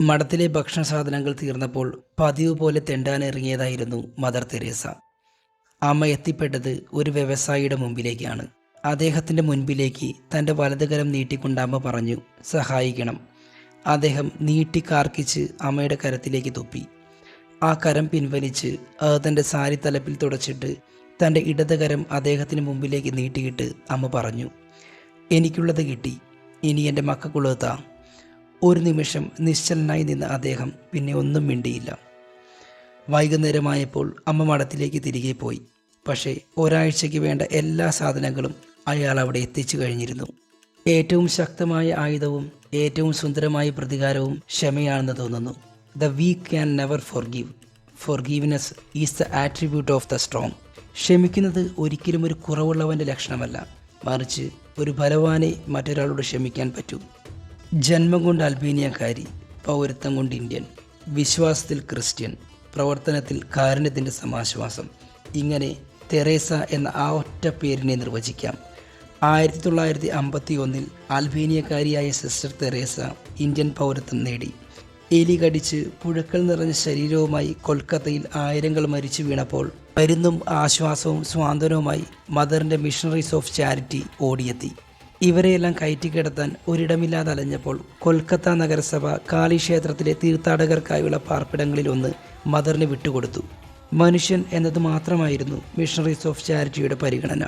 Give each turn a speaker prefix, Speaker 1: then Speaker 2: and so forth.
Speaker 1: മഠത്തിലെ ഭക്ഷണ സാധനങ്ങൾ തീർന്നപ്പോൾ പതിവ് പോലെ തെണ്ടാനിറങ്ങിയതായിരുന്നു മദർ തെരേസ. അമ്മ എത്തിപ്പെട്ടത് ഒരു വ്യവസായിയുടെ മുമ്പിലേക്കാണ്. അദ്ദേഹത്തിന്റെ മുൻപിലേക്ക് തന്റെ വലതുകരം നീട്ടിക്കൊണ്ട് അമ്മ പറഞ്ഞു സഹായിക്കണം. അദ്ദേഹം നീട്ടി കാർക്കിച്ച് അമ്മയുടെ കരത്തിലേക്ക് തുപ്പി. ആ കരം പിൻവലിച്ച് അത് തന്റെ സാരി തലപ്പിൽ തുടച്ചിട്ട് തന്റെ ഇടതുകരം അദ്ദേഹത്തിന് മുമ്പിലേക്ക് നീട്ടിയിട്ട് അമ്മ പറഞ്ഞു എനിക്കുള്ളത് കിട്ടി. ഇനി എന്റെ മക്കൾക്കുള്ളത് താ. ഒരു നിമിഷം നിശ്ചലനായി നിന്ന അദ്ദേഹം പിന്നെ ഒന്നും മിണ്ടിയില്ല. വൈകുന്നേരമായപ്പോൾ അമ്മ മഠത്തിലേക്ക് തിരികെ പോയി. പക്ഷേ ഒരാഴ്ചയ്ക്ക് വേണ്ട എല്ലാ സാധനങ്ങളും അയാൾ അവിടെ എത്തിച്ചു കഴിഞ്ഞിരുന്നു. ഏറ്റവും ശക്തമായ ആയുധവും ഏറ്റവും സുന്ദരമായ പ്രതികാരവും ക്ഷമയാണെന്ന് തോന്നുന്നു. The weak can never forgive forgiveness is the attribute of the strong ക്ഷമിക്കുന്നത് ഒരിക്കലും ഒരു കുറവുള്ളവന്റെ ലക്ഷണമല്ല. മറിച്ച് ഒരു ബലവാനെ മറ്റൊരാളോട് ക്ഷമിക്കാൻ പറ്റൂ. ജന്മം കൊണ്ട് അൽബേനിയക്കാരി പൗരത്വം കൊണ്ട് ഇന്ത്യൻ വിശ്വാസത്തിൽ ക്രിസ്ത്യൻ പ്രവർത്തനത്തിൽ കാരുണ്യത്തിന്റെ സമാശ്വാസം. ഇങ്ങനെ തെരേസ എന്ന ആ ഒറ്റ പേരിനെ നിർവചിക്കാം. ആയിരത്തി തൊള്ളായിരത്തി അമ്പത്തി ഒന്നിൽ അൽബേനിയക്കാരിയായ സിസ്റ്റർ തെരേസ ഇന്ത്യൻ പൗരത്വം നേടി. എലി കടിച്ച് പുഴുക്കൾ നിറഞ്ഞ ശരീരവുമായി കൊൽക്കത്തയിൽ ആയിരങ്ങൾ മരിച്ചു വീണപ്പോൾ മരുന്നും ആശ്വാസവും സ്വാതന്ത്ര്യവുമായി മദറിന്റെ മിഷണറീസ് ഓഫ് ചാരിറ്റി ഓടിയെത്തി. ഇവരെയെല്ലാം കയറ്റി കിടത്താൻ ഒരിടമില്ലാതെ അലഞ്ഞപ്പോൾ കൊൽക്കത്ത നഗരസഭ കാളി ക്ഷേത്രത്തിലെ തീർത്ഥാടകർക്കായുള്ള പാർപ്പിടങ്ങളിൽ ഒന്ന് മദറിന് വിട്ടുകൊടുത്തു. മനുഷ്യൻ എന്നത് മാത്രമായിരുന്നു മിഷണറീസ് ഓഫ് ചാരിറ്റിയുടെ പരിഗണന.